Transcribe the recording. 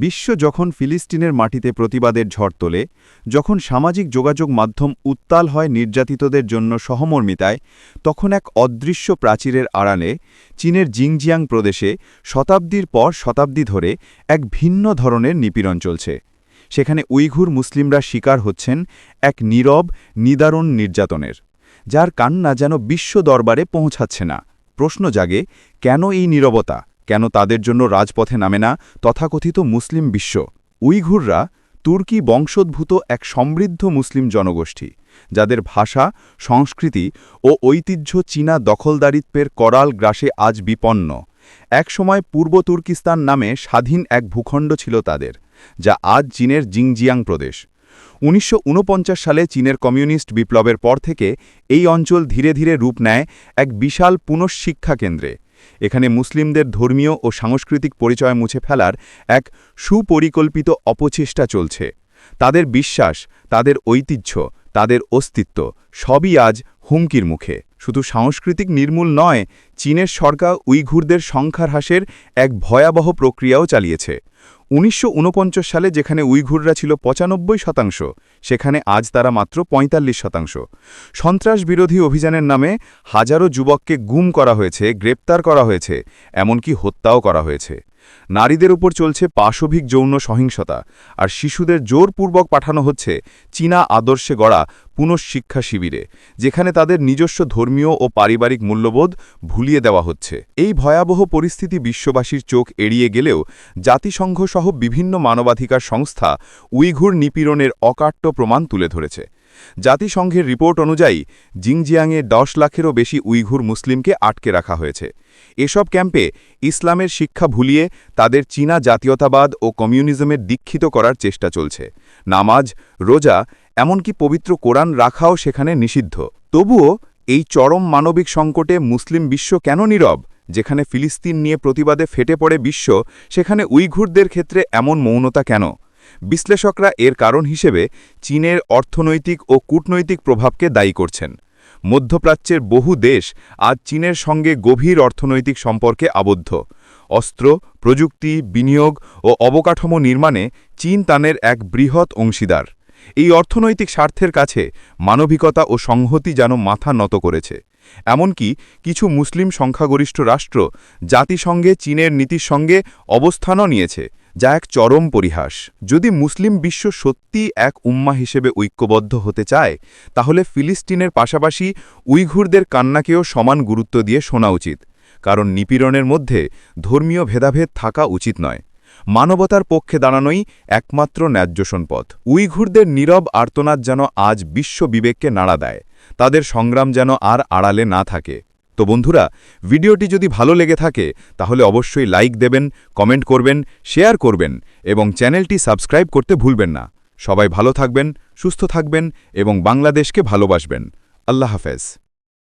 বিশ্ব যখন ফিলিস্তিনের মাটিতে প্রতিবাদের ঝড় তোলে, যখন সামাজিক যোগাযোগ মাধ্যম উত্তাল হয় নির্যাতিতদের জন্য সহমর্মিতায়, তখন এক অদৃশ্য প্রাচীরের আড়ালে, চীনের জিংজিয়াং প্রদেশে শতাব্দীর পর শতাব্দী ধরে এক ভিন্ন ধরনের নিপীড়ন চলছে। সেখানে উইঘুর মুসলিমরা শিকার হচ্ছেন এক নীরব, নিদারুণ নির্যাতনের, যার কান্না যেন বিশ্ব দরবারে পৌঁছাচ্ছে না। প্রশ্ন জাগে, কেন এই নীরবতা? কেন তাদের জন্য রাজপথে নামে না? তথাকথিত মুসলিম বিশ্ব। উইঘুররা তুর্কি বংশোদ্ভূত এক সমৃদ্ধ মুসলিম জনগোষ্ঠী, যাদের ভাষা, সংস্কৃতি ও ঐতিহ্য চীনা দখলদারিত্বের করাল গ্রাসে আজ বিপন্ন। একসময় পূর্ব তুর্কিস্তান নামে স্বাধীন এক ভূখণ্ড ছিল তাদের, যা আজ চীনের জিংজিয়াং প্রদেশ। উনিশশো ঊনপঞ্চাশ সালে চীনের কমিউনিস্ট বিপ্লবের পর থেকে এই অঞ্চল ধীরে ধীরে রূপ নেয় এক বিশাল পুনঃশিক্ষা কেন্দ্রে এখানে মুসলিমদের ধর্মীয় ও সাংস্কৃতিক পরিচয় মুছে ফেলার এক সুপরিকল্পিত অপচেষ্টা চলছে। তাদের বিশ্বাস, তাদের ঐতিহ্য, তাদের অস্তিত্ব সবই আজ হুমকির মুখে। শুধু সাংস্কৃতিক নির্মূল নয়, চীনের সরকার উইঘুরদের সংখ্যার হ্রাসের এক ভয়াবহ প্রক্রিয়াও চালিয়েছে। উনিশশো ঊনপঞ্চাশ সালে যেখানে উইঘুররা ছিল পঁচানব্বই শতাংশ, সেখানে আজ তারা মাত্র ৪৫ শতাংশ। সন্ত্রাস বিরোধী অভিযানের নামে হাজারো যুবককে গুম করা হয়েছে, গ্রেপ্তার করা হয়েছে, এমনকি হত্যাও করা হয়েছে। নারীদের উপর চলছে পাশবিক যৌন সহিংসতা, আর শিশুদের জোরপূর্বক পাঠানো হচ্ছে চীনা আদর্শে গড়া পুনঃশিক্ষা শিবিরে, যেখানে তাদের নিজস্ব ধর্মীয় ও পারিবারিক মূল্যবোধ ভুলিয়ে দেওয়া হচ্ছে। এই ভয়াবহ পরিস্থিতি বিশ্ববাসীর চোখ এড়িয়ে গেলেও জাতিসংঘ সহ বিভিন্ন মানবাধিকার সংস্থা উইঘুর নিপীড়নের অকাট্য প্রমাণ তুলে ধরেছে। জাতিসংঘের রিপোর্ট অনুযায়ী, জিংজিয়াংয়ে দশ লাখেরও বেশি উইঘুর মুসলিমকে আটকে রাখা হয়েছে। এসব ক্যাম্পে ইসলামের শিক্ষা ভুলিয়ে তাদের চীনা জাতীয়তাবাদ ও কমিউনিজমের দীক্ষিত করার চেষ্টা চলছে। নামাজ, রোজা, এমনকি পবিত্র কোরআন রাখাও সেখানে নিষিদ্ধ। তবুও এই চরম মানবিক সংকটে মুসলিম বিশ্ব কেন নীরব? যেখানে ফিলিস্তিন নিয়ে প্রতিবাদে ফেটে পড়ে বিশ্ব, সেখানে উইঘুরদের ক্ষেত্রে এমন মৌনতা কেন? বিশ্লেষকরা এর কারণ হিসেবে চীনের অর্থনৈতিক ও কূটনৈতিক প্রভাবকে দায়ী করছেন। মধ্যপ্রাচ্যের বহু দেশ আজ চীনের সঙ্গে গভীর অর্থনৈতিক সম্পর্কে আবদ্ধ। অস্ত্র, প্রযুক্তি, বিনিয়োগ ও অবকাঠামো নির্মাণে চীন তানের এক বৃহৎ অংশীদার। এই অর্থনৈতিক স্বার্থের কাছে মানবিকতা ও সংহতি যেন মাথা নত করেছে। এমনকি কিছু মুসলিম সংখ্যাগরিষ্ঠ রাষ্ট্র জাতিসংঘে চীনের নীতির সঙ্গে অবস্থানও নিয়েছে। যা এক চরম পরিহাস। যদি মুসলিম বিশ্ব সত্যি এক উম্মা হিসেবে ঐক্যবদ্ধ হতে চায়, তাহলে ফিলিস্তিনের পাশাপাশি উইঘুরদের কান্নাকেও সমান গুরুত্ব দিয়ে শোনা উচিত। কারণ নিপীড়নের মধ্যে ধর্মীয় ভেদাভেদ থাকা উচিত নয়। মানবতার পক্ষে দাঁড়ানোই একমাত্র ন্যায্য সম্পদ। উইঘুরদের নীরব আর্তনাদ যেন আজ বিশ্ব বিবেককে নাড়া দেয়, তাদের সংগ্রাম যেন আর আড়ালে না থাকে। তো বন্ধুরা, ভিডিওটি যদি ভালো লেগে থাকে, তাহলে অবশ্যই লাইক দেবেন, কমেন্ট করবেন, শেয়ার করবেন এবং চ্যানেলটি সাবস্ক্রাইব করতে ভুলবেন না। সবাই ভালো থাকবেন, সুস্থ থাকবেন এবং বাংলাদেশকে ভালোবাসবেন। আল্লাহ হাফেজ।